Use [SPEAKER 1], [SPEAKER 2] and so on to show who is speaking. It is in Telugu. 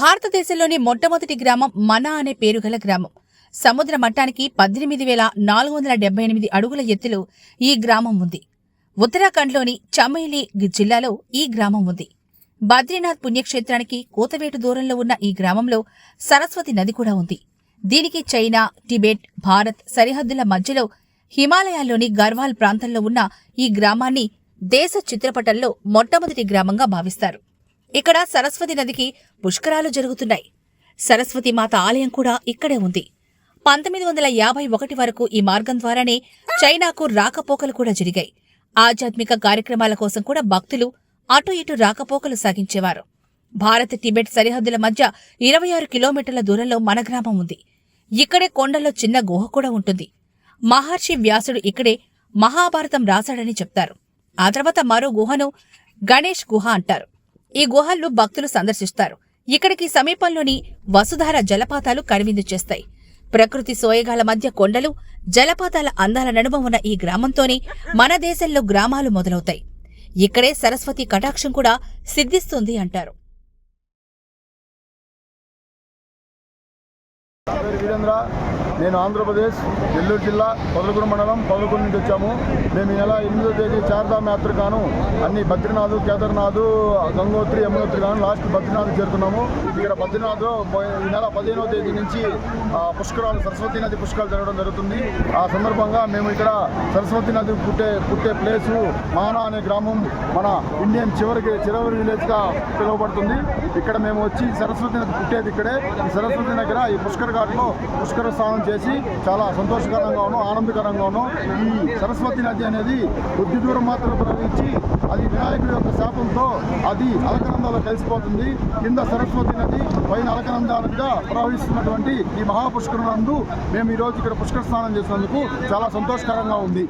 [SPEAKER 1] భారతదేశంలోని మొట్టమొదటి గ్రామం మనా అనే పేరు గల గ్రామం. సముద్ర మట్టానికి పద్దెనిమిది వేల నాలుగు వందల డెబ్బై ఎనిమిది అడుగుల ఎత్తులో ఈ గ్రామం ఉంది. ఉత్తరాఖండ్లోని చమేలి జిల్లాలో ఈ గ్రామం ఉంది. బద్రీనాథ్ పుణ్యక్షేత్రానికి కూతవేటు దూరంలో ఉన్న ఈ గ్రామంలో సరస్వతి నది కూడా ఉంది. దీనికి చైనా టిబెట్ భారత్ సరిహద్దుల మధ్యలో హిమాలయాల్లోని గర్వాల్ ప్రాంతంలో ఉన్న ఈ గ్రామాన్ని దేశ చిత్రపటంలో మొట్టమొదటి గ్రామంగా భావిస్తారు. ఇక్కడ సరస్వతి నదికి పుష్కరాలు జరుగుతున్నాయి. సరస్వతి మాత ఆలయం కూడా ఇక్కడే ఉంది. పంతొమ్మిది వందల యాభై ఒకటి వరకు ఈ మార్గం ద్వారానే చైనాకు రాకపోకలు కూడా జరిగాయి. ఆధ్యాత్మిక కార్యక్రమాల కోసం కూడా భక్తులు అటు ఇటు రాకపోకలు సాగించేవారు. భారత్ టిబెట్ సరిహద్దుల మధ్య ఇరవై ఆరు కిలోమీటర్ల దూరంలో మన గ్రామం ఉంది. ఇక్కడే కొండల్లో చిన్న గుహ కూడా ఉంటుంది. మహర్షి వ్యాసుడు ఇక్కడే మహాభారతం రాశాడని చెప్తారు. ఆ తర్వాత మరో గుహను గణేష్ గుహ అంటారు. ఈ గుహల్లో భక్తులు సందర్శిస్తారు. ఇక్కడికి సమీపంలోని వసుధార జలపాతాలు కనువిందు చేస్తాయి. ప్రకృతి సోయగాల మధ్య కొండలు జలపాతాల అందాల నడుమ ఉన్న ఈ గ్రామంతోనే మన దేశంలో గ్రామాలు మొదలవుతాయి. ఇక్కడే సరస్వతి కటాక్షం కూడా సిద్ధిస్తుంది అంటారు.
[SPEAKER 2] వీరేంద్ర నేను ఆంధ్రప్రదేశ్ నెల్లూరు జిల్లా పొదలకూరు మండలం పొదలకూరు నుంచి వచ్చాము. మేము ఈ నెల ఎనిమిదో తేదీ చార్ధామ్ యాత్ర అన్ని బద్రీనాథ్ కేదార్నాథ్ గంగోత్రి యమునోత్రి కాను లాస్ట్ బద్రీనాథ్ చేరుతున్నాము ఇక్కడ బద్రీనాథ్ ఈ నెల పదిహేనవ తేదీ నుంచి పుష్కరాలు సరస్వతి నది పుష్కరాలు జరగడం జరుగుతుంది. ఆ సందర్భంగా మేము ఇక్కడ సరస్వతి నది పుట్టే పుట్టే ప్లేసు మానా అనే గ్రామం మన ఇండియన్ చివరికి చివరి విలేజ్గా పిలువబడుతుంది. ఇక్కడ మేము వచ్చి సరస్వతి నది పుట్టేది ఇక్కడే. సరస్వతి దగ్గర ఈ పుష్కర ఘాట్లో పుష్కర స్నానం చేసి చాలా సంతోషకరంగాను ఆనందకరంగాను ఈ సరస్వతి నది అనేది కొద్ది దూరం మాత్రమే ప్రవహించి అది వినాయకుడి యొక్క శాపంతో అది అలకనందాలో కలిసిపోతుంది. కింద సరస్వతి నది పైన అలకనందాలుగా ప్రవహిస్తున్నటువంటి ఈ మహాపుష్కరునందు మేము ఈరోజు ఇక్కడ పుష్కర స్నానం చేసినందుకు చాలా సంతోషకరంగా ఉంది.